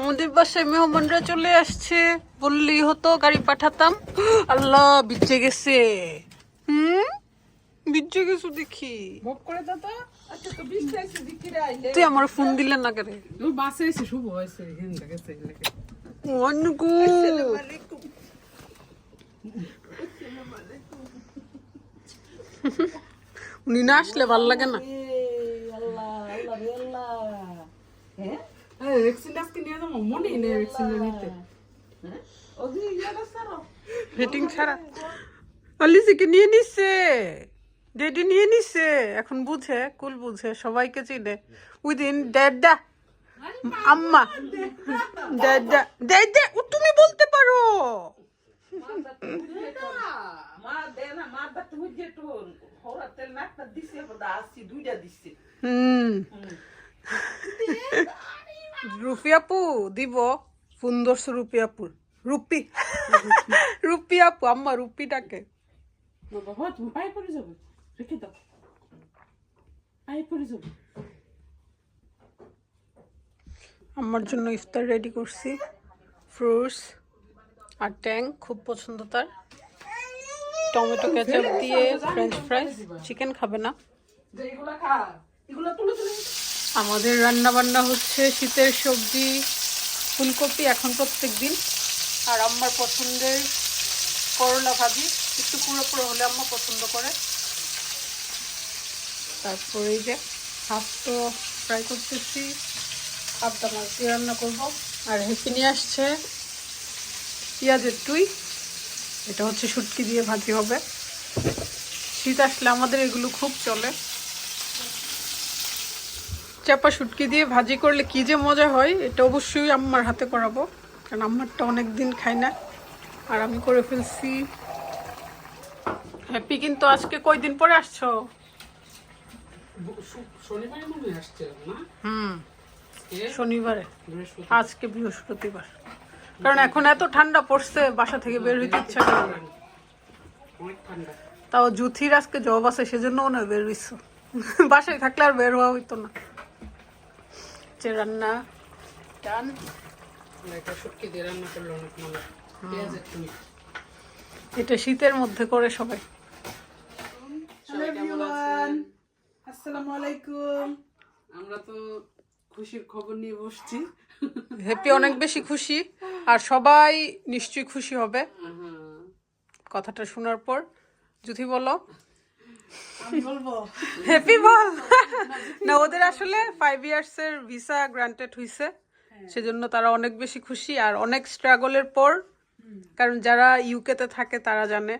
আমাদের বাসায় মেহমানরা চলে আসছে। বললেই হতো গাড়ি পাঠাতাম। আল্লাহ বিচ্ছে গেছে। হুম? বিচ্ছে গেছো দেখি। মুখ করে তো। আচ্ছা তুই আমার ফোন দিলে না করে ও বাসে এসে শুভ হয়েছে উনি না আসলে ভালো লাগে না। হ্যাঁ? ভ্যাকসিন আজকে নিয়ে যাব মনেই নেই ভ্যাকসিন নিতে হেটিং ছাড়া অলিজিকে নিয়ে নিচ্ছে ডেডি নিয়ে নিচ্ছে এখন বুঝে কুল বুঝে সবাইকে চিনে। উইদিন ড্যাডা আম্মা। ড্যাডা ড্যাডা ও তুমি বলতে পারো। হুম। রুপি আপু দিব সুন্দর রুপি আপুর। রুপি। রুপি আপু আম্মা রুপিটাকে। বাবা তুমি পায়ে পড়ে যাবে। রেখে দাও। পায়ে পড়ে যাবে। আমার জন্য ইফতার রেডি করছি। ফ্রুটস আর ট্যাং খুব পছন্দ তার। টমেটো কেচাপ দিয়ে ফ্রেঞ্চ ফ্রাইস চিকেন খাবে না। যে এগুলা খা এগুলা তুলে তুলে। আমাদের রান্না বান্না হচ্ছে শীতের সবজি, ফুলকপি এখন প্রত্যেক দিন আর আমার পছন্দের করলা ভাজি, একটু পুরো পুরো হলে আম্মা পছন্দ করে। তারপরে যে হাফ তো ফ্রাই করতেছি। হাফটা মাছ দিয়ে রান্না করব। আর হেপি নিয়ে আসছে পেঁয়াজের টুই। এটা হচ্ছে শুটকি দিয়ে ভাজি হবে। শীত আসলে আমাদের এগুলো খুব চলে। চাপা শুটকি দিয়ে ভাজি করলে কি যে মজা হয় এটা অবশ্যই আম্মার হাতে করাবো। কারণ আম্মারটা অনেক দিন খাই না। আর আমি করে ফেলছি। হ্যাপি কিন্তু আজকে কয়দিন পরে আসছো? হুম। শনিবারে। আজকে বৃহস্পতিবার। কারণ এখন এত ঠান্ডা পড়ছে বাসা থেকে বের হইতে ইচ্ছা করে না। তাও জুথির আজকে জব আছে সেজন্য বের হইছো। বাসায় থাকলে আর বের হওয়া হইতো না। যে রান্না। টান এটা শুটকি দিয়ে রান্না করলে অনেক মজা। পেঁয়াজের তুমি এটা শীতের মধ্যে করে সবাই। আসসালামু আলাইকুম। আমরা তো খুশির খবর নিয়ে বসছি। হ্যাপি অনেক বেশি খুশি আর সবাই নিশ্চয়ই খুশি হবে। হ্যাঁ। কথাটা শোনার পর জুথি বলো। হ্যাপি বল। না ওদের আসলে ফাইভ ইয়ার্স এর ভিসা গ্রান্টেড হইছে। সেজন্য তারা অনেক বেশি খুশি আর অনেক স্ট্রাগলের পর কারণ যারা ইউকেতে থাকে তারা জানে।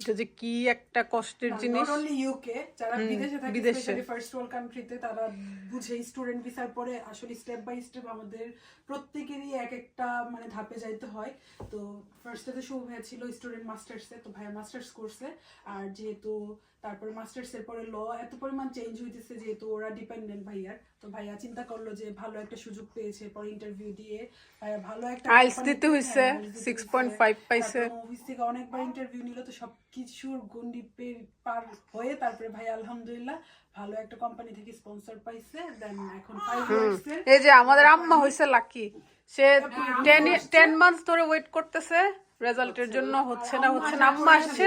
এটা যে কি একটা কষ্টের জিনিস। নট অনলি ইউকে যারা বিদেশে থাকে। স্পেশালি ফার্স্ট ওয়ার্ল্ড কান্ট্রিতে তারা বুঝে স্টুডেন্ট ভিসার পরে আসলে স্টেপ বাই স্টেপ আমাদের প্রত্যেকেরই এক একটা মানে ধাপে যাইতে হয়। তো ফার্স্টে তো শুভ ভাইয়া ছিল স্টুডেন্ট মাস্টার্সে তো ভাইয়া মাস্টার্স করছে আর যেহেতু তারপরে মাস্টার্স এর পরে ল এত পরিমাণ চেঞ্জ হইতেছে যেহেতু ওরা ডিপেন্ডেন্ট ভাইয়ার। তো ভাইয়া চিন্তা করল যে ভালো একটা সুযোগ পেয়েছে পরে ইন্টারভিউ দিয়ে ভাইয়া ভালো একটা আইএলটিএস দিতে হইছে, হ্যাঁ, দিতে 6.5 পাইছে। অফিস থেকে অনেকবার ইন্টারভিউ নিল তো সবকিছুর গন্ডি পে- পার হয়ে তারপরে ভাই আলহামদুলিল্লাহ ভালো একটা কোম্পানি থেকে স্পন্সর পাইছে দেন এখন এই যে আমাদের আম্মা হইছে লাকি সে টেন টেন মান্থস ধরে ওয়েট করতেছে রেজাল্টের জন্য হচ্ছে না হচ্ছে না আম্মা আসছে।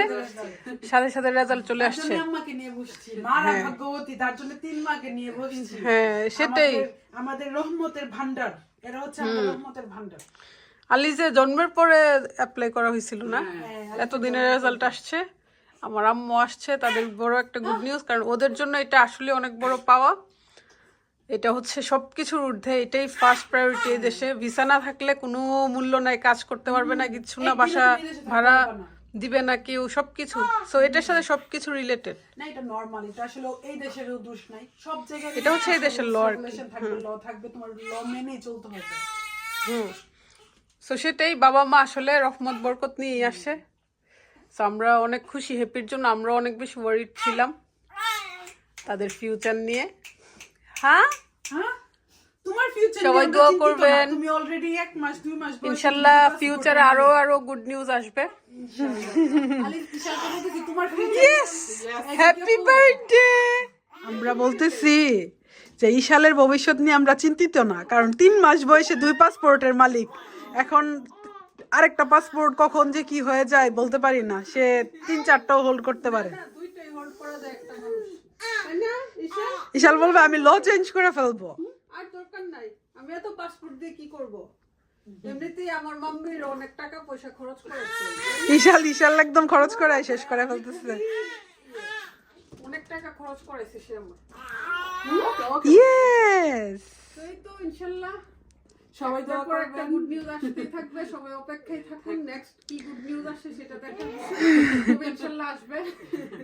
সাথে সাথে রেজাল্ট চলে আসছে। আম্মাকে নিয়ে বসছি মারা ভাগ্যবতী তার জন্য তিন মাকে নিয়ে বসছি। হ্যাঁ সেটাই। আমাদের- আমাদের রহমতের ভান্ডার এরা হচ্ছে আমাদের রহমতের ভান্ডার আলি যে জন্মের পরে অ্যাপ্লাই করা হয়েছিল না? হ্যাঁ, এতদিনের রেজাল্ট আসছে। আমার আম্মু আসছে তাদের বড় একটা গুড নিউজ কারণ ওদের জন্য এটা আসলে অনেক বড় পাওয়া। এটা হচ্ছে সব কিছুর ঊর্ধ্বে এটাই ফার্স্ট প্রায়োরিটি এই দেশে। ভিসা না থাকলে কোনো মূল্য নাই কাজ করতে পারবে না কিচ্ছু না বাসা ভাড়া দিবে না কেউ সবকিছু। সো এটার সাথে সবকিছু রিলেটেড না এটা নর্মাল এটা আসলে এই দেশের দোষ নাই। সব জায়গায় এটা হচ্ছে এই দেশের কি। থাকবে ল থাকবে তোমার ল মেনেই চলতে হবে। সো সেটাই বাবা মা আসলে রহমত বরকত নিয়ে আসে। সো আমরা অনেক খুশি হ্যাপির জন্য আমরা অনেক বেশি ওয়ারিড ছিলাম তাদের ফিউচার নিয়ে। হ্যাঁ? হ্যাঁ? তোমার ফিউচার সবাই দোয়া করবেন। তুমি অলরেডি এক মাস দুই মাস বয়সে ইনশাল্লাহ ফিউচারে আরও আরও গুড নিউজ আসবে। হ্যাপি বার্থডে আমরা বলতেছি যে ইশালের ভবিষ্যৎ নিয়ে আমরা চিন্তিত না কারণ তিন মাস বয়সে দুই পাসপোর্টের মালিক। এখন আরেকটা পাসপোর্ট কখন যে কি হয়ে যায় বলতে পারি না। সে তিন চারটাও হোল্ড করতে পারে। ইশাল বলবে আমি ল চেঞ্জ করে ফেলব। আর দরকার নাই। আমি এত পাসপোর্ট দিয়ে কি করব? এমনিতেই আমার মাম্মির অনেক টাকা পয়সা খরচ করেছে। ইশাল ইশাল একদম খরচ করে শেষ করে ফেলতেছে। অনেক টাকা খরচ করেছে সে আমার। ইয়েস তো সবাই দোয়া করবেন একটা গুড নিউজ আসতেই থাকবে সবাই অপেক্ষায় থাকুন নেক্সট কি গুড নিউজ আসে সেটা দেখার ইনশাআল্লাহ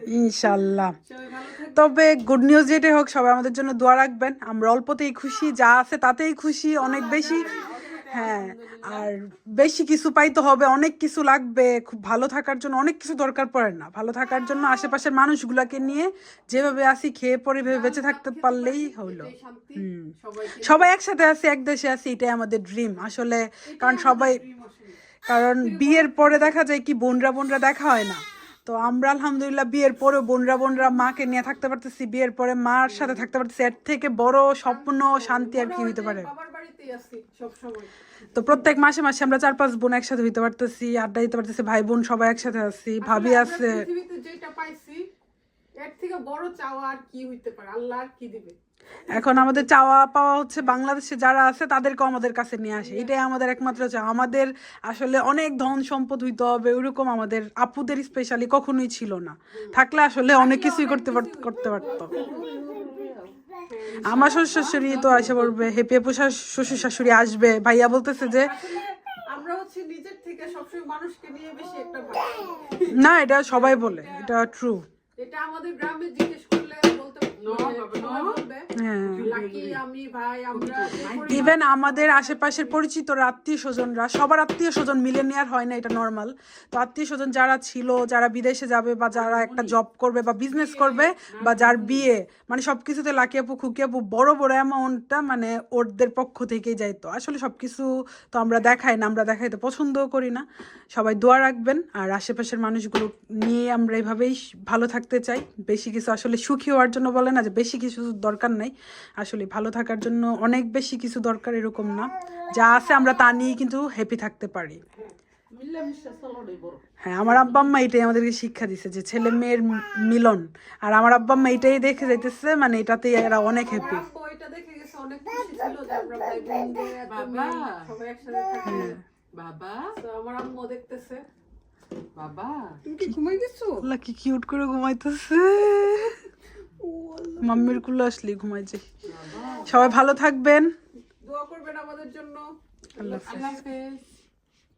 ইনশাল্লাহ। আসবে থাকবে তবে গুড নিউজ যেটাই হোক সবাই আমাদের জন্য দোয়া রাখবেন। আমরা অল্পতেই খুশি যা আছে তাতেই খুশি অনেক বেশি। হ্যাঁ আর বেশি কিছু পাইতে হবে অনেক কিছু লাগবে খুব ভালো থাকার জন্য অনেক কিছু দরকার পড়ে না। ভালো থাকার জন্য আশেপাশের মানুষগুলোকে নিয়ে যেভাবে আসি খেয়ে পরে ভেবে বেঁচে থাকতে পারলেই হলো। সবাই একসাথে আছি এক দেশে আছি এটাই আমাদের ড্রিম আসলে কারণ সবাই কারণ বিয়ের পরে দেখা যায় কি বোনরা বোনরা দেখা হয় না। তো আমরা আলহামদুলিল্লাহ বিয়ের পরে বোনরা বোনরা মাকে নিয়ে থাকতে পারতেছি বিয়ের পরে মার সাথে থাকতে পারতেছি। এর থেকে বড় স্বপ্ন শান্তি আর কি হইতে পারে। তো প্রত্যেক মাসে মাসে আমরা চার পাঁচ বোন একসাথে হইতে পারতেছি আড্ডা দিতে পারতেছি ভাই বোন সবাই একসাথে আছি ভাবি আছে। যেটা পাইছি এর থেকে বড় চাওয়া আর কি হইতে পারে? আল্লাহ আর কি দিবে? এখন আমাদের চাওয়া পাওয়া হচ্ছে বাংলাদেশে যারা আছে তাদেরকেও আমাদের কাছে নিয়ে আসে। এটাই আমাদের একমাত্র চাওয়া। আমাদের আসলে অনেক ধন সম্পদ হইতে হবে ওইরকম আমাদের আপুদের স্পেশালি কখনোই ছিল না। থাকলে আসলে অনেক কিছুই করতে করতে পারতো আমার শ্বশুর শাশুড়ি তো আসে বলবে হেপি আপু শ্বশুর শাশুড়ি আসবে। ভাইয়া বলতেছে যে আসলে আমরা হচ্ছে নিজের থেকে সবসময় মানুষকে নিয়ে বেশি একটা ভাবি। না এটা সবাই বলে এটা ট্রু এটা আমাদের গ্রামে জিজ্ঞেস করলে মানে বলবে হ্যাঁ। লাকি আমি ভাই আমরা যে পরিবার- ইভেন আমাদের আশেপাশের পরিচিত আত্মীয় স্বজনরা সবার আত্মীয় স্বজন মিলে নেওয়ার হয় না এটা নর্মাল তো আত্মীয় স্বজন যারা ছিল যারা বিদেশে যাবে বা যারা একটা জব করবে বা বিজনেস করবে বা যার বিয়ে মানে সবকিছুতে লাকি আপু খুকি আপু বড় বড় অ্যামাউন্টটা মানে ওদের পক্ষ থেকেই যাইতো আসলে সবকিছু তো আমরা দেখাই না আমরা দেখাইতে পছন্দও করি না। সবাই দোয়া রাখবেন আর আশেপাশের মানুষগুলো নিয়ে আমরা এইভাবেই ভালো থাকতে চাই। বেশি কিছু আসলে সুখী হওয়ার জন্য বলে না যে বেশি কিছু দরকার নাই। আসলে ভালো থাকার জন্য অনেক বেশি কিছু দরকার এরকম না। যা আছে আমরা তা নিয়ে কিন্তু হ্যাপি থাকতে পারি। হ্যাঁ আমার আব্বা আম্মা এটাই আমাদেরকে শিক্ষা দিছে যে ছেলে মেয়ের মিলন। আর আমার আব্বা আম্মা এটাই দেখে যাইতেছে মানে এটাতেই এরা অনেক হ্যাপি আব্বু এটা দেখে গেছে অনেক খুশি ছিল যে আমরা ভাই বোনদের এত বাবা। মিল, সবাই একসাথে থাকি। বাবা। তো আমার আম্মু দেখতেছে। বাবা। তুমি কি ঘুমাই গেছো আল্লাহ কি কিউট করে ঘুমাইতেছে। মাম্মির কুলো আসলে ঘুমাই যাই সবাই ভালো থাকবেন। দোয়া করবেন আমাদের জন্য। আল্লাহ হাফেজ।